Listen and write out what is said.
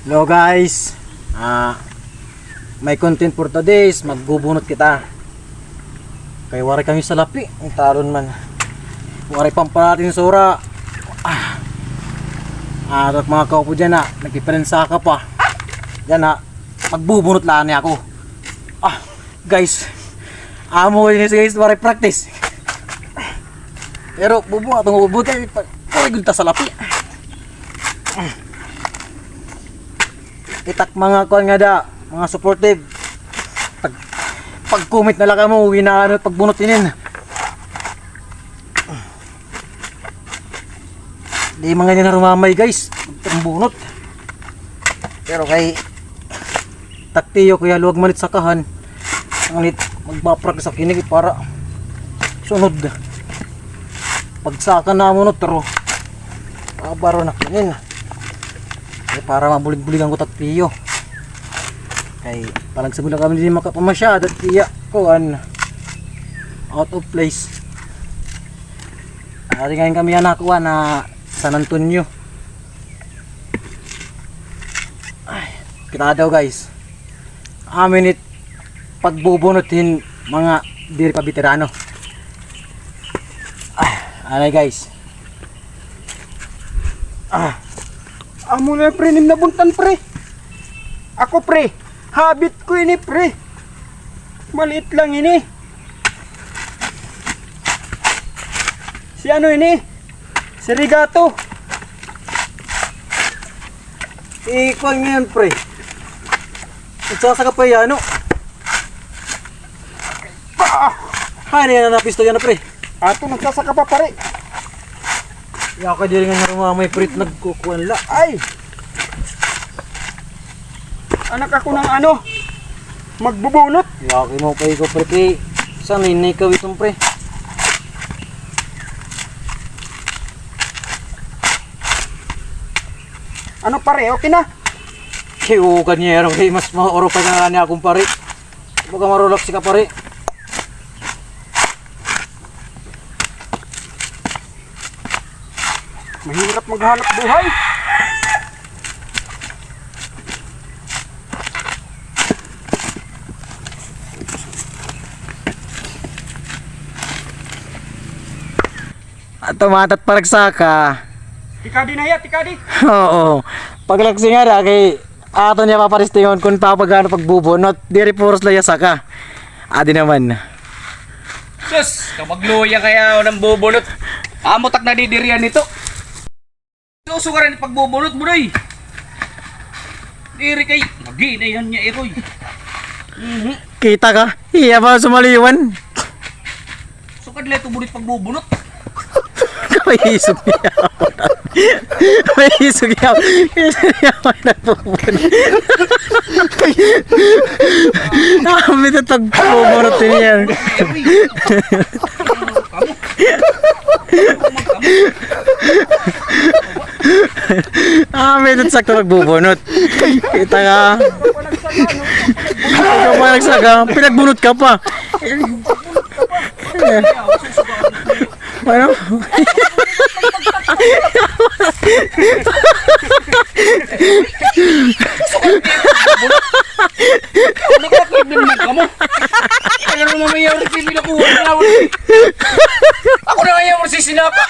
Hello guys. Ah may content for today magbubunot kita. Kay wari kami sa lapi, ang taron man. Wari pang parating sura. Ah. Ah, at mga kaupo dyan na, nagpipirensa ka pa. Yan na, magbubunot lang niya ako. Ah, guys. Amo ko yun guys, wari practice. Pero bubu atong ubuti, gulta sa lapi. Itak mga kuan nga da, mga supportive. Pag pag comment na lang kamo, uwi na ano pagbunot inin. Di mga ganyan rumamay guys, ang bunot. Pero kay taktiyo kuya luwag manit sa kahan. Ang nit magbaprag sa kinig para sunod. Pagsaka na mo no tro. Abaro na kinin. Para mabulig-buligan ko taktiyo. Kay palag sa kami hindi makapamasya at iya ko an out of place. Ari ngayon kami anak ko na San Antonio. Ay, kita daw guys. Amin it pagbubunutin mga diri pa veterano. Ay, anay guys. Ah. Amo na pre, nim nabuntan pre. Ako pre, habit ko ini pre. Maliit lang ini. Si ano ini? Si Rigato. Ikuan ngayon pre. Nagsasa ka pa yan, ano? Pa! Hani na napisto yan na pre. Ato nagsasaka pa pare. Ya ka diri nga rumamay pre nagkukuan la. Ay! Anak ako ng ano? Magbubunot. Ya ka mo pa iko pre. Saan ninay ka itong pre? Ano pare, okay na? Kiyo kanyero kay mas maoro pa nga niya akong pare. Baga marulak si ka pare. Mahirap maghanap buhay. At tumatat paragsaka. Tikadi na ya, tikadi. Oo. Paglagsi nga kay ato niya paparistingon kung papagano pagbubunot. Diri puros laya saka. Adi naman. Sus, kamagluya kaya ako ng bubunot. Amotak na didirian nito. Suso ka rin pagbubunot mo doy. Diri kay, maginayan niya iroy. Mhm. Kita ka? Iya ba sumaliwan? So kadle ito bunit pagbubunot. May isog niya. May isog niya. Isog niya ako na din yan. Iroy. Kamu ah, may sakto nagbubunot. Kita ka. Ikaw pa nagsaga. Pinagbunot ka pa. Ano? Nakakabimig ka mo. Ano naman may yaw ng TV na kuha Ako na ayaw mo si Sinapa.